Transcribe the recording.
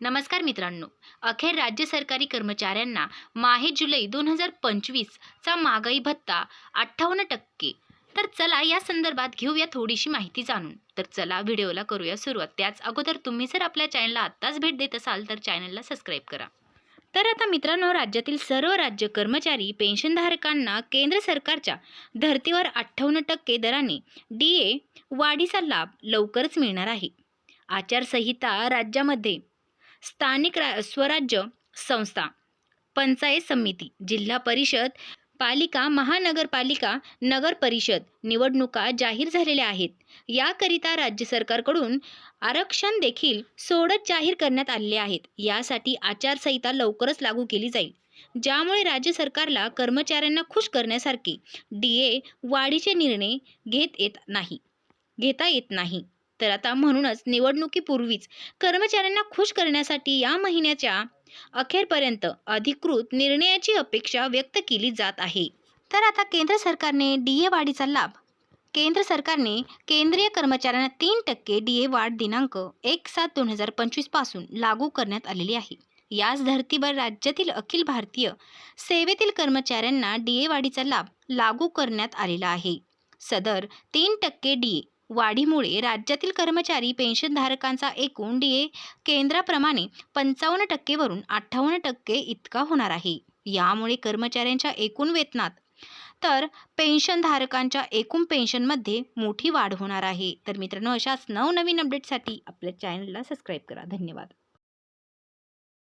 नमस्कार मित्रांनो. अखेर राज्य सरकारी कर्मचाऱ्यांना माहे जुलै दोन हजार पंचवीसचा महागाई भत्ता अठ्ठावन्न टक्के. तर चला या संदर्भात घेऊया थोडीशी माहिती जाणून. तर चला व्हिडिओला करूया सुरुवात. त्याच अगोदर तुम्ही जर आपल्या चॅनलला आत्ताच भेट देत असाल तर चॅनलला सबस्क्राईब करा. तर आता मित्रांनो राज्यातील सर्व राज्य कर्मचारी पेन्शनधारकांना केंद्र सरकारच्या धर्तीवर अठ्ठावन्न टक्के दराने डी ए वाढीचा लाभ लवकरच मिळणार आहे. आचारसंहिता राज्यामध्ये स्थानिक रा स्वराज्य संस्था पंचायत समिती जिल्हा परिषद पालिका महानगरपालिका नगर परिषद निवडणुका जाहीर झालेल्या आहेत. याकरिता राज्य सरकारकडून आरक्षण देखील सोडत जाहीर करण्यात आलेले आहेत. यासाठी आचारसंहिता लवकरच लागू केली जाईल. ज्यामुळे राज्य सरकारला कर्मचाऱ्यांना खुश करण्यासारखे डी ए वाढीचे निर्णय घेत येत नाही घेता येत नाही. तर आता म्हणूनच निवडणुकीपूर्वीच कर्मचाऱ्यांना खुश करण्यासाठी या महिन्याच्या अखेरपर्यंत अधिकृत निर्णयाची अपेक्षा व्यक्त केली जात आहे. तर आता केंद्र सरकारने डी ए वाढीचा लाभ. केंद्र सरकारने केंद्रीय कर्मचाऱ्यांना तीन टक्के डी ए वाढ दिनांक एक सात दोन हजार पंचवीसपासून लागू करण्यात आलेली आहे. याच धर्तीवर राज्यातील अखिल भारतीय सेवेतील कर्मचाऱ्यांना डी ए वाढीचा लाभ लागू करण्यात आलेला आहे. सदर तीन टक्के डी ए वाढीमुळे राज्यातील कर्मचारी पेन्शनधारकांचा एकूण डी ए केंद्राप्रमाणे पंचावन्न टक्केवरून अठ्ठावन्न टक्के इतका होणार आहे. यामुळे कर्मचाऱ्यांच्या एकूण वेतनात तर पेन्शनधारकांच्या एकूण पेन्शनमध्ये मोठी वाढ होणार आहे. तर मित्रांनो अशाच नवनवीन अपडेटसाठी आपल्या चॅनलला सबस्क्राईब करा. धन्यवाद.